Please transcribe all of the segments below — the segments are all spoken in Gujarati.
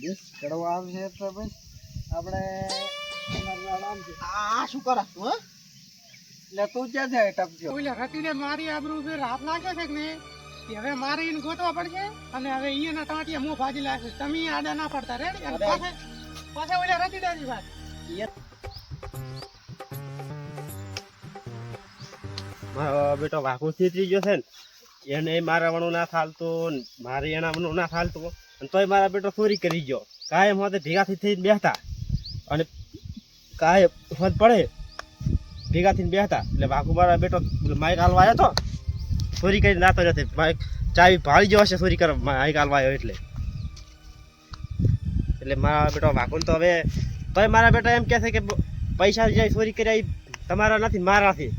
દેશ કડવો આવશે તો બસ આપણે. આ શું કરે તું હે? એટલે તું ક્યાં જાય ટપક્યો ઓલા રતિને મારી આબરૂ ઉપર રાત લાગે છે કે ને હવે મારે એને ગોતવા પડશે અને હવે એના ટાંટિયા મોં ભાજી લાગશે તમે આડા ના પડતા રેડી? અને. પાછે પાછે ઓલા વાત. મારો બેટો વાઘો ગયો છે ને. એને મારવાનું ના થાલતું મારી વણું ના થાલતું અને તોય મારા બેટો ચોરી કરી ગયો. કાયમ હોતે ભેગાથી થઈને બેહતા. અને કાયમ હોત પડે ભેગા થઈને બેસતા એટલે વાઘુ મારા બેટો માઇક હાલવા આવ્યો તો, ચોરી કરીને લાતો નથી માઇક ચાવી ભાળી ગયો હશે ચોરી કરવા માઇક હાલવા આવ્યો એટલે. એટલે મારા બેટો વાઘુને તો હવે તોય મારા બેટા એમ કહે છે કે પૈસા જે ચોરી કર્યા તમારા નથી મારા નથી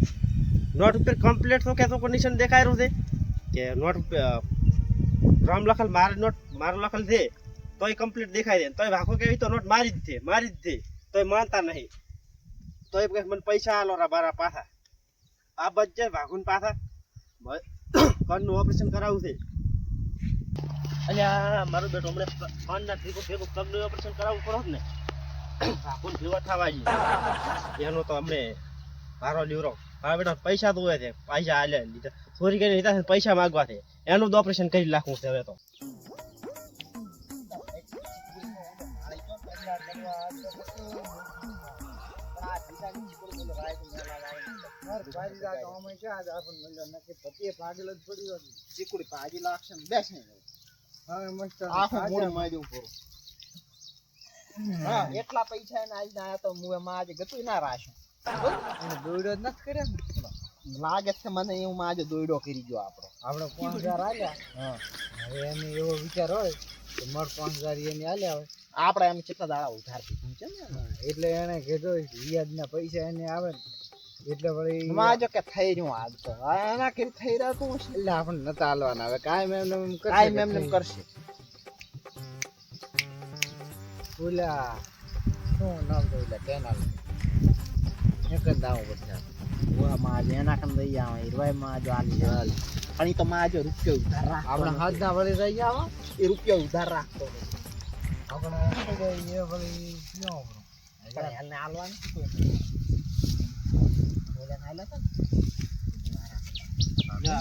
નોટ ઉપર કમ્પ્લીટ તો કહેતો તો કન્ડિશન દેખાયેલું છે? કે નોટ રામ લખલ મારે નોટ મારો લખલ છે, તોય કમ્પ્લીટ દેખાય દે તોય ભાખો કે તો નોટ મારી જ છે, મારી જ છે. તોય માનતા નહીં. તોય કહે મને પૈસા આલો રા બારા પાછા. આ બચ્ચે ભાગુન પાછા. કનનું ઓપરેશન કરાવવું છે. અલ્યા, મારો બેટો હમણે કણના ભેગું, ભેગો કનનું ઓપરેશન કરાવવું પડો ને. ભાગુન ભેગો થવા જોઈએ એનો તો અમને મારો લીવરો. મારા બેટા પૈસા તો હોય છે. પૈસા આલે લીધા. ચોરી કરીને લીધા પૈસા માગવા છે. એનું તો ઓપરેશન કરી નાખવું છે હવે તો. ચીકુડી ભાજી લાગશે ને બેસે ને. મૂળ એટલા પૈસા એને આજ ના તો હું એમાં આજે ગતું ના રાખ્યું દોડ્યો જ નથી કર્યો ને. લાગે છે મને એવું આજે દોડ્યો કરી ગયો આપણો. આપણે પાંચ હજાર આલ્યા હવે એને એવો વિચાર હોય કે મારે પાંચ હજાર એને આલ્યા હોય. આપણે એમ કેટલા દાડા ઉધાર દીધું છે ને એટલે એને કીધો વ્યાજના પૈસા એને આવે ને એટલે વળી એમાં આજે કે થઈ રહ્યું આજ તો. એના કરી થઈ રહ્યા તું એટલે આપણે નતા હાલવાના. હવે કાંઈ મેમ એમ કાંઈ મેમ એમ કરશે. ઓલા શું નામ તો ઓલા કેનાલ? એક જ દાવો બધા ઓલા માં આજે એના કન લઈ આવે ઈરવાઈ માં જો આલી પણ ઈ તો માં જો રૂપિયો ઉધાર રાખ આપણે હાથ ના વળી રહી આવે? એ રૂપિયો ઉધાર રાખતો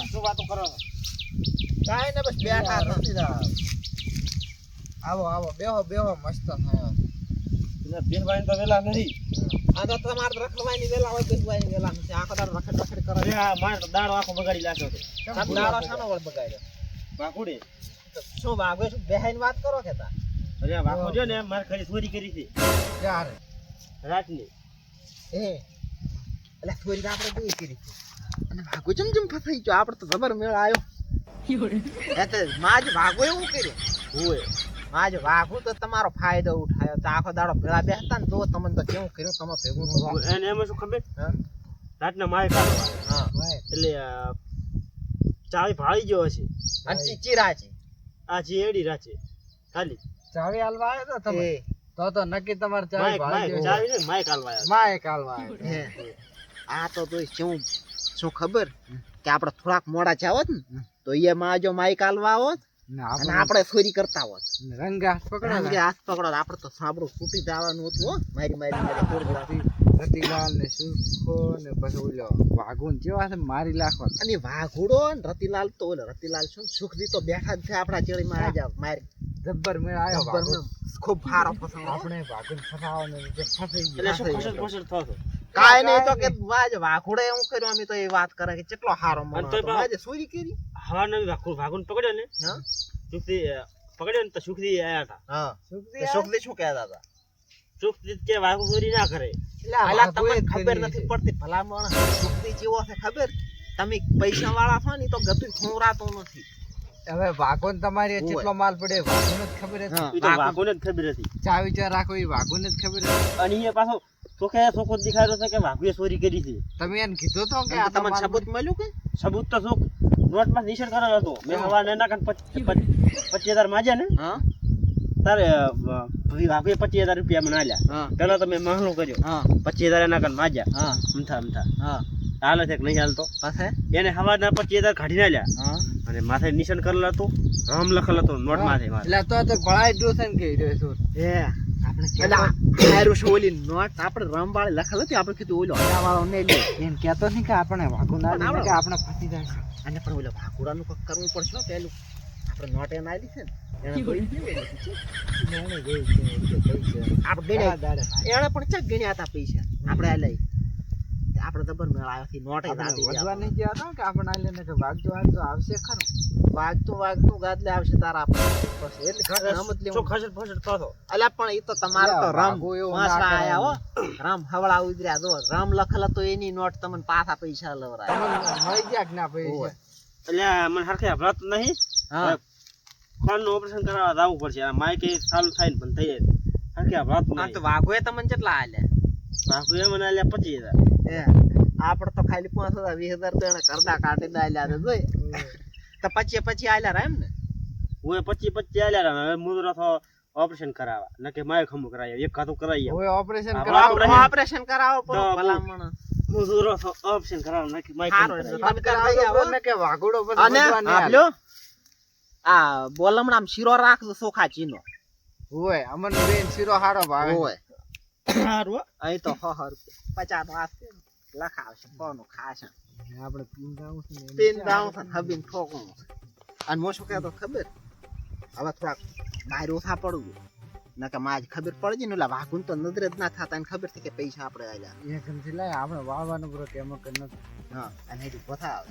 શું વાતો કરો કાંઈ ને બસ બેઠા નથી. આવો આવો બેહો બેહો મસ્ત થયો બેનભાઈ તો વેલા નથી આ તો તમારે રખડવાની વેલા હોય બેસવાની વેલા નથી આખો દાડો રખડ રખડ કરે અરે આ મારે દાડો આખો બગાડી નાખ્યો છે દાડો શાનો વળ બગાડ્યો બાકુડી શું વાગે શું બેહાઈને વાત કરો કે તા અરે વાઘો જો ને મારે ખરી ચોરી કરી છે. ક્યારે રાતની. એ એટલે થોડી આપણે બે કરી છે. અને ભાગો જમ જમ ફસાઈ ગયો આપણે તો જબર મેળ આવ્યો. એ તો માજ ભાગો એવું કર્યું હોય માજ ભાગો તો તમારો ફાયદો ઉઠાયો. તો આખો દાડો ભેળા બેસતા ને તો તમને તો કેવું કર્યું? તમે ભેગું. એને એમાં શું ખબર? હા? રાતના મારે કાઢવા. હા. એટલે આ ચાવી ભાળી ગયો હશે. અને ચીચી છે આ જે એડી રાચે ખાલી. ચાવી હાલવા આવ્યો તો તમે? તો તો નક્કી તમારે ચાવી ભાળી ચાવી ને? માઈક હાલવા આવ્યા. માય હાલવા આ તો તો શું શું ખબર? કે આપણે થોડાક મોડા જાવત ને તો એ માં જો માઈક આલવા હોત અને આપણે ફરી કરતા હોત. રંગ હાથ પકડો રંગે હાથ પકડો આપણે તો સાંભળું તૂટી જવાનું હતું હો. મારી મારી મારી તોડ રતિલાલ ને સુખો ને પછી ઓલો વાઘુન જેવા છે મારી લાખો અને વાઘુડો ને રતિલાલ તો ઓલો રતિલાલ શું સુખદી તો બેઠા જ છે આપણા ચેડીમાં રાજા મારી. જબ્બર મેળ આવ્યો જબ્બર. ખૂબ ફારો ફસાવ. આપણે વાઘુન ફસાવાનો જે ફસાઈ એટલે શું ખસડ ખસડ થતો. કાંઈ નહીં તો કે વાજ વાઘોડે એમ કર્યો અમે તો એ વાત કરે કે કેટલો હારો મને વાજે ચોરી કરી? હવારનો બી વાઘુ વાઘુને પકડ્યો ને? હા? સુખથી પકડ્યો ને તો સુખદી આયા હતા. હા. સુખદી સુખદી શું કહેતા હતા? સુખદી કે વાઘુ ચોરી ના કરે. એટલે તમને ખબર નથી પડતી ભલા માણસ સુખદી જેવો છે ખબર? તમે પૈસા વાળા છો ને તો ગતિ ખોરાતો નથી. હવે વાઘોન તમારી કેટલો માલ પડે? વાઘુને જ ખબર હતી? તો જ ખબર હતી. ચા વિચાર રાખો એ વાઘુને જ ખબર હતી. અને એ પાછો ચોખે ચોખો દેખાડ્યો છે કે વાઘુએ ચોરી કરી છે. તમે એને કીધો તો કે આ તમને સબૂત મળ્યું કે? સબૂત તો શું નોટમાં નિશાન કરેલો હતો. મેં હવા એના કાન પચીસ હજાર માજ્યા ને? હા. તારે વાઘુએ પચીસ હજાર રૂપિયા મને આલ્યા હા. પેલો તો મેં મહલો કર્યો. હા. પચીસ હજાર એના કાન માજ્યા હા. અમથા અમથા. હા. હાલે છે કે નહીં હાલતો. પાસે એને હવાના પચીસ હજાર કાઢી ના લ્યા હા. અને માથે નિશાન કરેલ હતું? રામ લખેલ હતું નોટ માથે. એટલે તો તો ભળાઈ ગયું છે ને કે રે શું એ આપણે કેરો ઓલી નોટ. આપણે રમવાળી લખેલ હતી આપણે કીધું ઓલો હટાવાળો ને લે. એમ કહેતો નહીં કે આપણે વાઘું ના કે આપણે ફસી જાય અને પણ ઓલો ભાકુડાનું કંઈક કરવું પડશે ને પેલું આપણે નોટ એમ આવી છે ને એને છે. છે, પણ ચક ગણ્યા હતા પૈસા. આપણે આ લઈ. આપણે જબર મેળ આવ્યો થી નોટ વધવા નહીં ગયા હતા કે આપણે લઈને કે વાઘજો આવશે ખરું. વાગતું વાગતું ગાદલે આવશે તારા આપણે. એટલે જો લેવું ખસડ ફસડ થતો અલ્યા પણ એ તો તમારે તો રામ. ના આયા હો. રામ હવળા ઉતર્યા જો રામ લખેલ તો એની નોટ તમને પાછા પૈસા લવરાય. તમને મળી ગયા કે ના પૈસા? એટલે મને હરખે હભરાતું નહીં. હા. ફોનનું ઓપરેશન કરાવવા જવું પડશે. માઇક એ ચાલુ થાય ને પણ થઈ જાય. હરખે હભરાતું નહીં. તો વાઘો વાઘોએ તમને કેટલા આલ્યા? એ મને આલ્યા પચીસ હજાર. એ આપણે તો ખાલી પાંચ હજાર વીસ હજાર તો એને કરદા કાઢીને આલ્યા જોઈ. તો પછી પછી આલ્યા એમ ને? હું પછી પછી આલ્યા હવે મુદ્રો તો ઓપરેશન કરાવવા. ન કે માય હમું કરાવી એક ખાતું કરાવી હવે ઓપરેશન કરાવો. આપણે- ઓપરેશન કરાવો પડો ભલામણ. મુદ્રો તો ઓપરેશન કરાવો. ન કે માય છે. કરાવી આવો. ને કે વાઘોડો પર આપ્યો આ બોલમણામ શીરો રાખજો સોખા ચીનો. હોય અમન બેન શીરો હારો ભાવે. ઓય. હારું હો. અહીં તો સો રૂપિયા. પચાસ નો આપશે લખાવશે કોનું ખાશે. આપણે છે છે. હબીન ઠોકું અને મો શું કહેતો ખબર? હવે થોડાક બહાર ઓછા પડવું ના કે માજ ખબર પડી ને વાઘુન તો નજરે જ ના થતા એને ખબર છે કે પૈસા આપણે આલ્યા એ ગમતી લાય આપણે વાવવાનું બરો કે એમાં કે નથી. હા અને હજી પોતા આવે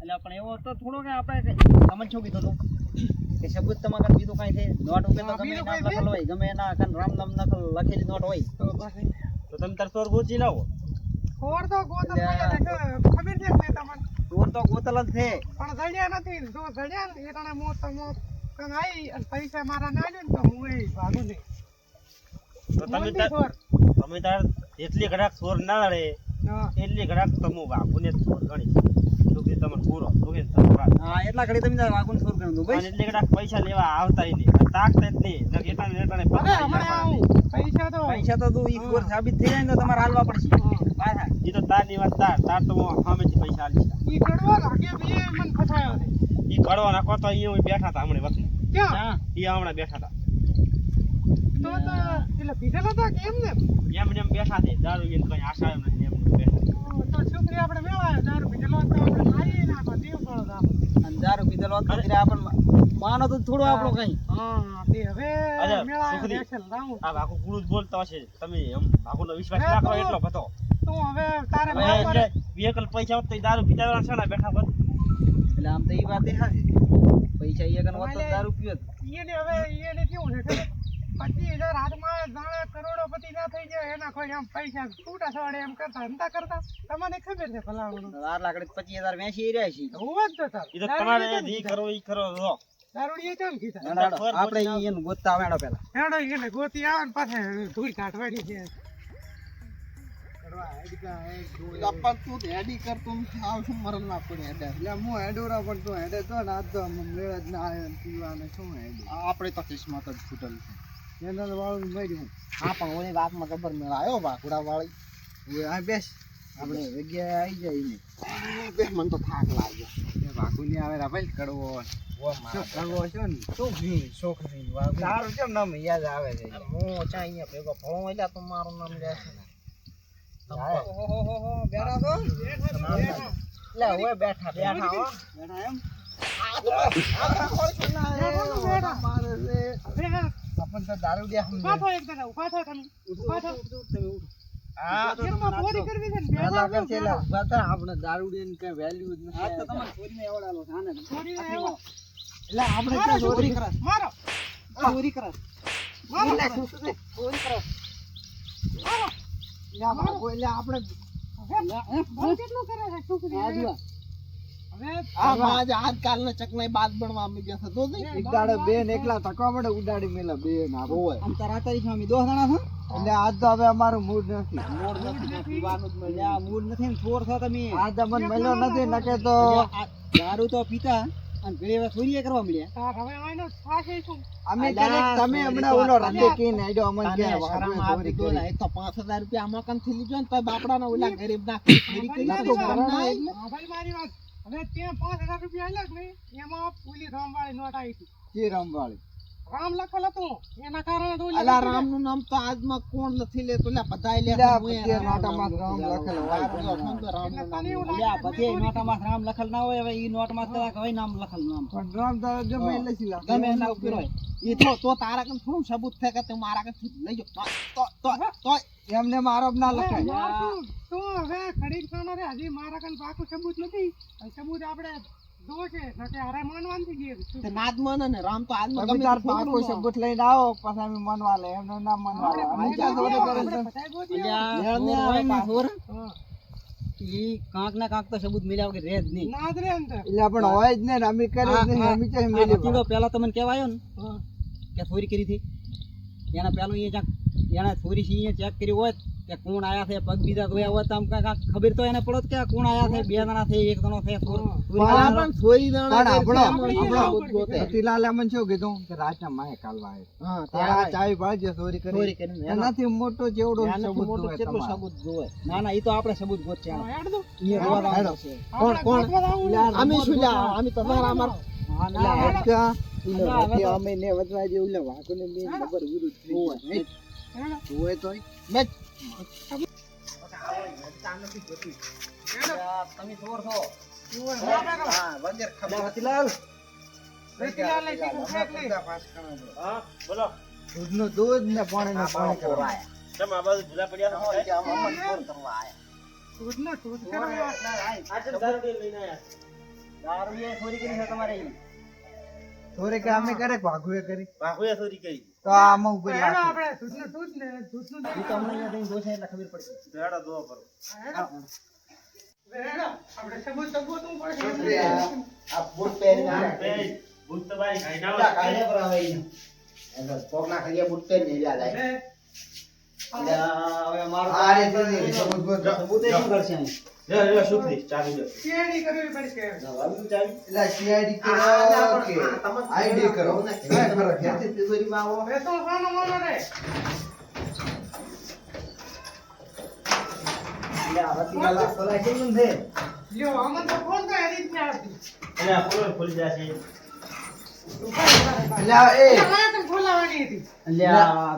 એટલે પણ એવો તો થોડો કે આપણે સમજ શું કીધું હતું કે શબ્દ તમારા કાંઈ બીજું કાંઈ છે? નોટ ઉપર તો ગમે એના લખેલ હોય ગમે એના કાંઈ રામ નામ લખેલ લખેલી નોટ હોય. તો તમે તરસોર ગોચી લાવો. ખબર છે તમને. ખોર તો ગોતલ જ છે. પણ જડ્યા નથી જો જડ્યા ને એ તને મોત મો કન આઈ અને પૈસા મારા ના લ્યો ને તો હું એ ભાગું નહીં. તો તમે તમે તાર એટલી ઘડાક સોર ના લડે હા. એટલી ઘડાક તમે બાપુને જ ગણી દુખી તમને? પૂરો. દુખી તમે હા એટલા ઘડી તમે તારા વાગુન ચોર ગણું અને ભાઈ એટલી ઘડાક પૈસા લેવા આવતા નહીં. તાકતા જ નહીં. હમણાં જવાના. આવું. પૈસા તો પૈસા તો તું ઈ ચોર સાબિત થઈ જાય ને તો તમારે હાલવા પડશે. પાછા ઈ તો તારની વાત તાર. તાર તો હું સામેથી પૈસા દીધા. ઈ કડવા લાગે બે મન ફસાયો છે. ઈ કડવા નાખો તો ઈ હું બેઠા હતા હમણાં વચ્ચે. ક્યાં? ઈ હમણાં બેઠા હતા. તો તો પેલા પીધેલા હતા કે એમ ને એમ ને એમ બેઠા છે. દારૂ પીને કઈ આશા એમ નથી. એમ ને એમ બેઠા તો છોકરી આપણે મેળાયો દારૂ પીધેલો હતો આપણે ખાઈએ નાખો દેવ પડો આપણે. અને દારૂ પીધેલો તો ફરી આપણને માનો તો થોડું આપણું કઈ. હા તે હવે અરે, મેળાયો છોકરી. આ ભાગુ ગુરુ જ બોલતો હશે તમે એમ ભાગુનો વિશ્વાસ રાખો એટલો બધો. તો હવે તારે એટલે vehicle પૈસા હોત તો દારૂ પીતા વાળા શાના બેઠા હોત. એટલે આમ તો એ વાત એ પૈસા ઈ કન હોત તો દારૂ પીવત ઈને હવે એને કેવું છે ખબર પચીસ હજાર હાથમાં જાણે કરોડોપતિ ના કોઈ આમ પૈસા છૂટા સવાડે એમ કરતા ધંધા કરતા. તમને ખબર છે ભલામણ આ લાકડી પચીસ હજાર વેચી રહ્યા છે હું જ તો સર ઈ તો તમારે ઈ કરો ઈ કરો જો. દારૂડિયે કેમ કીધા? હેડો, હેડો. આપણે એને ગોતતા આવે હેડો પેલા. હેડો એને ગોતી આવે ને પાછા ધૂળ કાઢવાની છે. ગપ્પા તું હેડી કરતો ને આવ શું મરલ ના પડે હેડે. એટલે હું હેડુરા પણ તું હેડે તો ને આજ તો મેળ જ ના આવ્યો પીવાને શું હેડે. આપણે તો કિસ્મત જ છૂટલ છે. એના વાળું મળ્યું હા પણ ઓલી વાતમાં જબર મેળ આવ્યો ભાકુડા વાળી હવે આ બેસ. આપણે જગ્યાએ આવી જાય ને બે મને તો થાક લાગ્યો એ વાઘુ ની આવે રાભાઈ કડવો કડવો છે ને? થી વાઘુ સારું કેમ નામ યાદ આવે છે. હું. ચા અહીંયા ભેગો ભણો એટલે તો મારું નામ લેશે ને. બેઠા બેઠા બેઠા. હો. બેઠા એમ? આપણ તો દારૂ દે હમ ઊભા થો એક જણા ઊભા થો તમે ઊભા થો કેમમાં બોરી કરવી છે ને પેલા ભેગા કરશે એટલે ઊભા થા, આપણે દારૂ દે ને કઈ વેલ્યુ જ નથી. આ તો તમારે ચોરીને એવડાલો છે આને ચોરીને આવ્યો. એટલે આપણે ક્યાં ચોરી મારો. ચોરી કરે મારો ચોરી કરો મારો. લે આપણે કેટલું કરે છે? છોકરી એટલે આજ તો હવે અમારું મૂડ નથી. મોડ નથી ને પીવાનું જ મળે. એટલે આ મૂડ નથી થોર છો તમે? આજ અમને મળ્યો નથી નકે તો દારૂ તો પીતા અને ચોરીએ કરવા મળ્યા અમે તમે હમણાં ઓલો અમને તને કે. તો પાંચ હજાર રૂપિયા આમાં કંથી લીધો ને તો બાપડાના ઓલા ગરીબ ના મારી વાત, હવે ત્યાં પાંચ હજાર રૂપિયા આવ્યા ને એમાં પેલી રામવાળી નોટ આવી હતી. જે રામવાળી? રામ લખેલ હતો. એના કારણે તો અલા લખી રામનું નામ તો આજમાં કોણ નથી લેતો? લે બધાય લે અલ્યા, હું એ બધી રામ નોટામાં રામ લખેલું. હોય. તો બધે નોટામાં રામ લખેલ ના હોય હવે ઈ નોટમાં કદાચ હોય નામ લખેલ નામ પણ રામ તો ગમે લખી લે. ગમે એના ઉપર હોય. ઈ તો તો તારા કન થોડું સબૂત થાય કે તું મારા કન લઈ જો તો તો તો એમને મારો ના લખાય. તો હવે ખડીન ખાનો રે? હજી મારા કન પાકું સબૂત નથી. સબૂત આપણે દો છે નકે હારે માનવાનથી ગયે નાદ મન ને રામ તો આજ તમે તાર પાકો સબૂત લઈને આવો પછી અમે મનવા લે. એમનો ના મનવા લે. અમે ક્યાં જોડે કરે છે? એટલે ને આવે હોય ને પાછું. ઈ કાંક ના કાંક તો સબૂત મળ્યા કે જ નહીં. ના રે એટલે પણ હોય જ ને ને અમે કરે જ નહીં અમે ક્યાં આ મેલી તમને કહેવાયો ને કે ચોરી કરી હતી. એના પહેલું એ એને સિંહ અહીંયા ચેક કરી હોત કે કોણ આયા છે પગ બીજા ધોયા હોત આમ કાંઈક ખબર તો એને પડત કે કોણ આયા છે બે જણા છે એક જણો છે પણ થોડી આપણો આપણો ગોતે. શું કીધું? કે રાતના માય કાલવા આવે હા, તારા ચાવી પાડજે ચોરી ચોરી કરી એનાથી મોટો જેવડો સબૂત મોટું સબૂત જોવે? ના ના એ તો આપણે સબૂત ગોત છે એ. જવાનું છે. કોણ કોણ. અમે શું લ્યા અમે તમારા અમાર હા, ના, અમે ને વધવા જેવું લે વચ્ચે ને મેં બે વિરુદ્ધ મેં તમે ચોર છો ઓય, ના બેઠો. હા, વગર ખબર રતિલાલ રતિલાલ ને કીધું, હા બોલો. દૂધનું દૂધ ને પાણીનું પાણી કરવા. ચમ આ બાજુ ભૂલા પડ્યા છો? કે આમ અમને ફોન કરવા આયા. દૂધનો દૂધ કરવા. આ ચમ દારૂ લઈને આયા. દારૂ એ ચોરી કરી છે તમારે ઈ. ચોરી કે અમે કરે ભાગુએ કરી ભાગુએ ચોરી કરી તો આમાં ઉપર હેડો. આપણે દૂધનું દૂધ ને દૂધનું દૂધ. તો અમને અહીંયા જોશે એટલે ખબર પડશે ભેડા દો પર હેડો. હેડો. આપણે સબૂત તો તું પડશે. આ બૂટ પહેરીને આયા. એ ભૂત તો ભાઈ ખાઈ ના બધા પર આવે ઈ. પોક ના ખાઈએ બૂટ પહેરીને એલા જાય. હવે મારો આ રે તો સબૂત. સબૂત શું કરશે અહીં? લે લે કરવી પડશે. એટલે કરો કે આવો? તો સાનો માનો રે. રતિલાલ આ છે લ્યો, આમાં તો ફોન તો એની જ ના હતી. એટલે જશે ખોલાવાની હતી.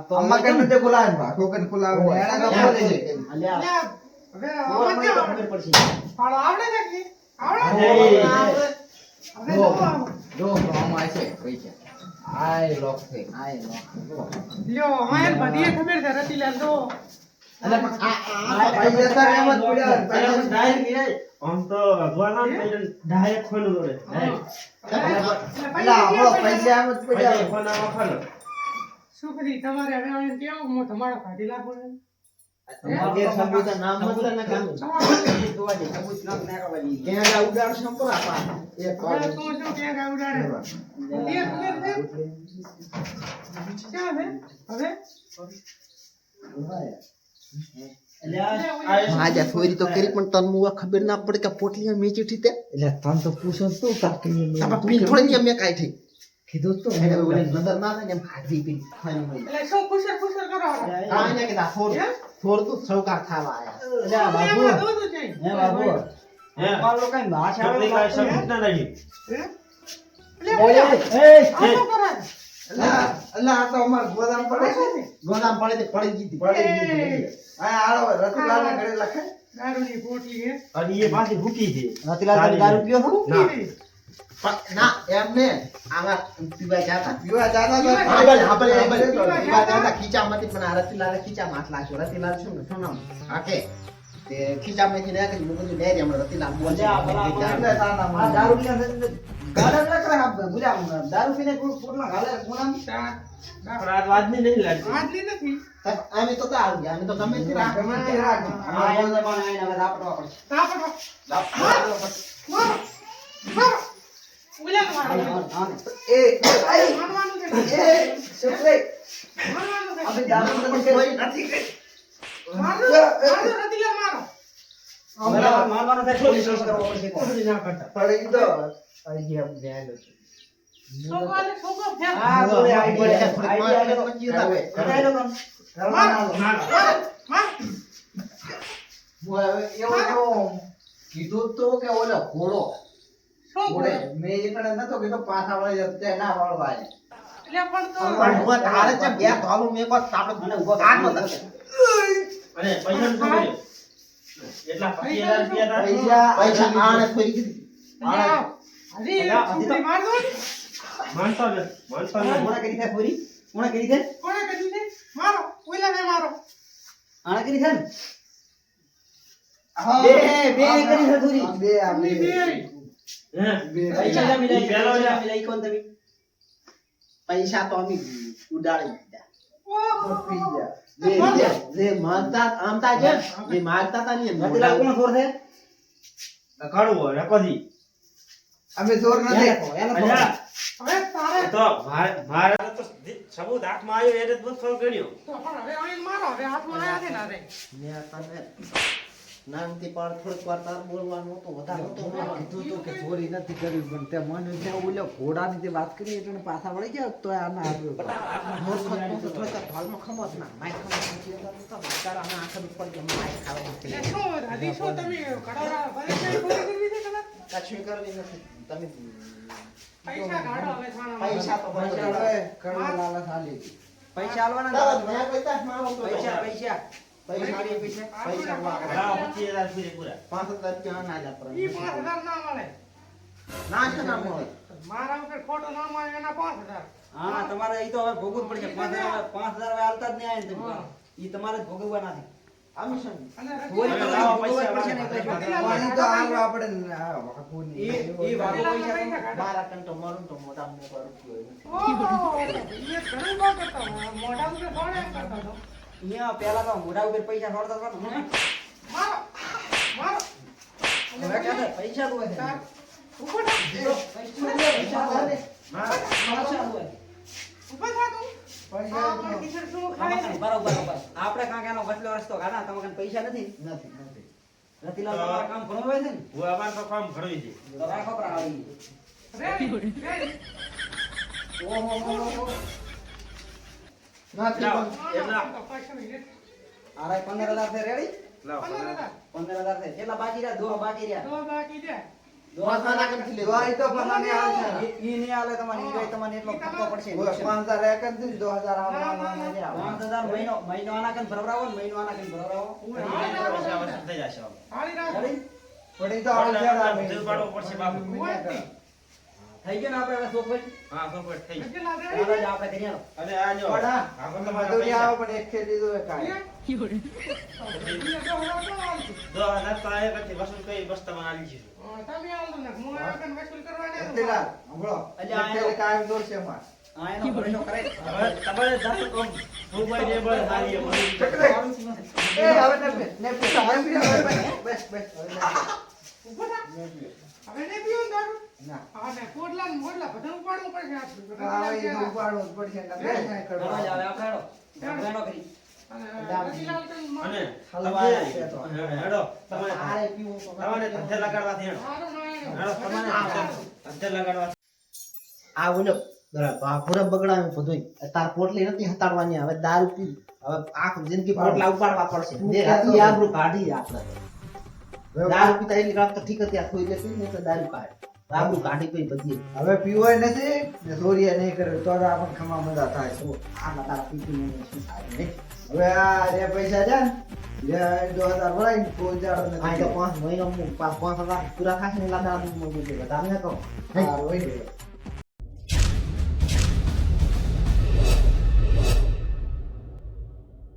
તો અમ્મા કને તે બોલાવે ભાગો કને બોલાવે ને એના બોલે છે એટલે આ લ્યો, હવે ચોર આમાં મને તો કેમ ખબર પડશે. ફાળો આવડે છે કે? નહીં? આવડે? હવે જો જો આમાં છે પૈસા આય લોક છે આય લોક. લ્યો, અમારે બધીએ ખબર છે, રતિલાલ જો. એટલે પણ આ- આ- આ પૈસા તારે એમ જ પડ્યા પૈસા ડાયરેક્ટ ઈ આમ તો ભગવાનના ડાયરેક્ટ ફોન દોડે એટલે આપણો પૈસા એમ જ પડ્યા પૈસા ફોન આમાં ફોન તમારે હવે કેવું? હું તમારો કાઢી લાગુ છું. આજે ચોરી તો કરી પણ તને મુવા ખબર ના પડે કે પોટલી મેચી થી તે? એટલે તન તો પૂછો તું કાકી આપણે પીઠોળી મેં કાઈ થઈ. કીધું તો એને ઓલી નજર ના થાય ને એમ ખાધી પી ખાઈ ગઈ એટલે શું ખુશર ખુશર કરો? કાંઈ ને કીધા થોડ હે? થોડ તું સૌકાર ખાવા આયા એટલે બાબુ. હે બાબુ હે મારો કઈ ભાષા છોકરી કાંઈ સબૂત ના લાગી હે? એ આ તો અમાર ગોદામ પડે છે ગોદામ પડે તે પડી જીતી પડી ગઈ આ આળો રતિલાલ ને ઘરે લખે દારૂની બોટલી હે. અને એ પાછી ભૂકી છે રતિલાલ દારૂ પીઓ છો ના. પીવી. પણ ના એમ ને આમાં પીવા જાતા યુવા દાદા તો યુવા હા ભલે હા ભલે પીવા પીવા જાતા? જાતા. ખીચામાંથી પણ આ રતિલાલે ખીચામાં હાથ લાગ્યો રતિલાલ શું ને શું નામ? હાકે. તે ખીચામાંથી ને કરી મૂકું ડેરી હમણાં રતિલાલ બોલે એટલે આ ભલા આ દારૂ પીને ગાડા ના કરે આપ બોલ્યા દારૂ પીને કોઈ કોણામ ચા પણ આ વાતની નહીં લાગતી. આજની નથી. અમે તો ત્યાં આવી ગયા અમે તો ગમે તે રાખે. ગમે તે રાખે. હા એમ તો પણ આઈને હવે દાપડવા પડશે. તાપડો મારો કીધું તો કે ઓલા ઘોડો. મેં એ કણે નતો કીધો પાછા વળી જાય ના વળવા એટલે પણ તો પણ હું તારે છે બે ધોલું મેં કોત આપણે મને ઊભો આગ કર. નતા. પૈસા શું એટલા પચીસ રૂપિયા પૈસા પૈસા આણે થોડી કીધી. લ્યા, હજી અલ્યા, હજી તો- ને. માનતો ને કોણે કરી છે પૂરી? કોણે કરી છે? કોણે કરી છે? મારો ઓલાને મારો. આણે કરી છે ને? બે બે કરી છે પૂરી. બે આ બે. પૈસા મિલાઈ કોણ તમે? પૈસા તો અમે ઉડાડી દીધા. જે માંગતા આમતા છે? જે માંગતા હતા ને એમ રતિલાલ કોણ સોર છે? કડવો રકોજી અમે જોર એને નથી હવે તારે તો મારે મારે તો સબૂત હાથમાં આવ્યો એટલે બસ ફોન કર્યો તો પણ હવે અહીં મારો હવે હાથમાં આયા છે ને હવે. મેં તને નાનથી પાર થોડીક વાર તાર બોલવાનું હતું વધારે તો. કીધું તું કે ચોરી નથી કરી પણ તે મને ત્યાં ઓલો ઘોડાની જે વાત કરી એટલે પાછા વળી ગયા તો આના તો થોડીક વાર ભાલમાં ખમત ના માય ખમત નથી એટલે આંખ જ કે માય. એટલે શું હજી શું તમે કડાવડા ભરે કરવી છે કદાચ? કશું કરવી નથી તમે પૈસા કાઢો હવે થાણા પૈસા તો પૈસા હવે કડવા લાલા આલી. પૈસા આલવાના તારા પૈસા મારો તો પૈસા. પૈસા પૈસા આલી પૈસા પૈસા વાળા. લાવો પચીસ હજાર પૂરે પૂરા. પાંચ હજાર રૂપિયા ના જ આપણે. ઈ પાંચ હજાર ના મળે. ના છે ના મળે. મારા ઉપર ખોટો ના મળે એના પાંચ હજાર. હા તમારે એ તો હવે ભોગવવું પડશે. પાંચ હજાર પાંચ હજાર હવે આલતા જ નહીં તમે. હા. તમારે જ ભોગવવાના છે મોટા અહીંયા પેલા તો મોઢા ઉપર પૈસા છોડતા હતા ને. મારો મારો. હવે પૈસા છે. પૈસા. પૈસા. થા તું. આપણે કાંક એનો વચલો રસ્તો કાઢા તમે કઈ પૈસા નથી? નથી નથી. રતિલાલ તમારા કામ ઘણું હોય છે ને? હું અમારે તો કામ ઘણું છે. તમારા રાખો આવી. ઓહો. પંદર હજાર છે. રેડી પંદર હજાર. છે કેટલા બાકી રહ્યા? દો બાકી રહ્યા. તો બાકી લેવા. દવાઈ તો પડશે. બાપુ. થઈ ગયો ને આપણે હવે સોફટ હા સોફટ થઈ ગયો ચાલો જ આપણે કરી આવો અને આ જો પણ આ આ પણ તમારા પૈસા. આવે પણ એક કાંઈ. તો હવે કોણ આવશે? દો હજાર તો આ પછી વસૂલ કરી બસ તમારે આલી છે તમે આલો ને હું આ કન વસૂલ કરવા ને રતિલાલ, સાંભળો. એટલે આ કાયમ. હા એનો ભરોસો કરાય હવે તમારે જાતું કામ મોબાઈલ ને બધું સારી એ હવે ને ને પે- હવે. બસ, બસ, હવે ને પી. ઊભો થા. ને પી. હવે નહીં પીવું ને દારૂ? આ. હા, એ તો ઉપાડવું જ પડશે એટલે બે જાય ચાલો કરવા. જ હવે આપણે હેડો. આપણે હેડો. કરી અને રતિલાલ કન માં- અને હલવાય છે તો. તમારે હેડો. તમારે તારે પોટલી નથી હતાડવાની હવે દારૂ પી. હવે આખી જિંદગી પોટલા ઉપાડવા પડશે. આબરૂ કાઢી આપણે દારૂ પીતા એની કામ તો ઠીક હતી આખું એટલે દારૂ કાઢે. આબરૂ કાઢી કોઈ બધી. હવે પીવાય નથી ને ચોરીએ નહીં કરે તો આપણને ખમા મજા થાય. તો આ બધા પીતી નહીં શું થાય હવે આ જે પૈસા છે ને જે દો હજાર ભરાય ને કોઈ જાડો આ તો પાંચ મહિનો પાંચ પાંચ હજાર પૂરા થશે ને લાદા વધારે બધા કહો. સારું હોય ને.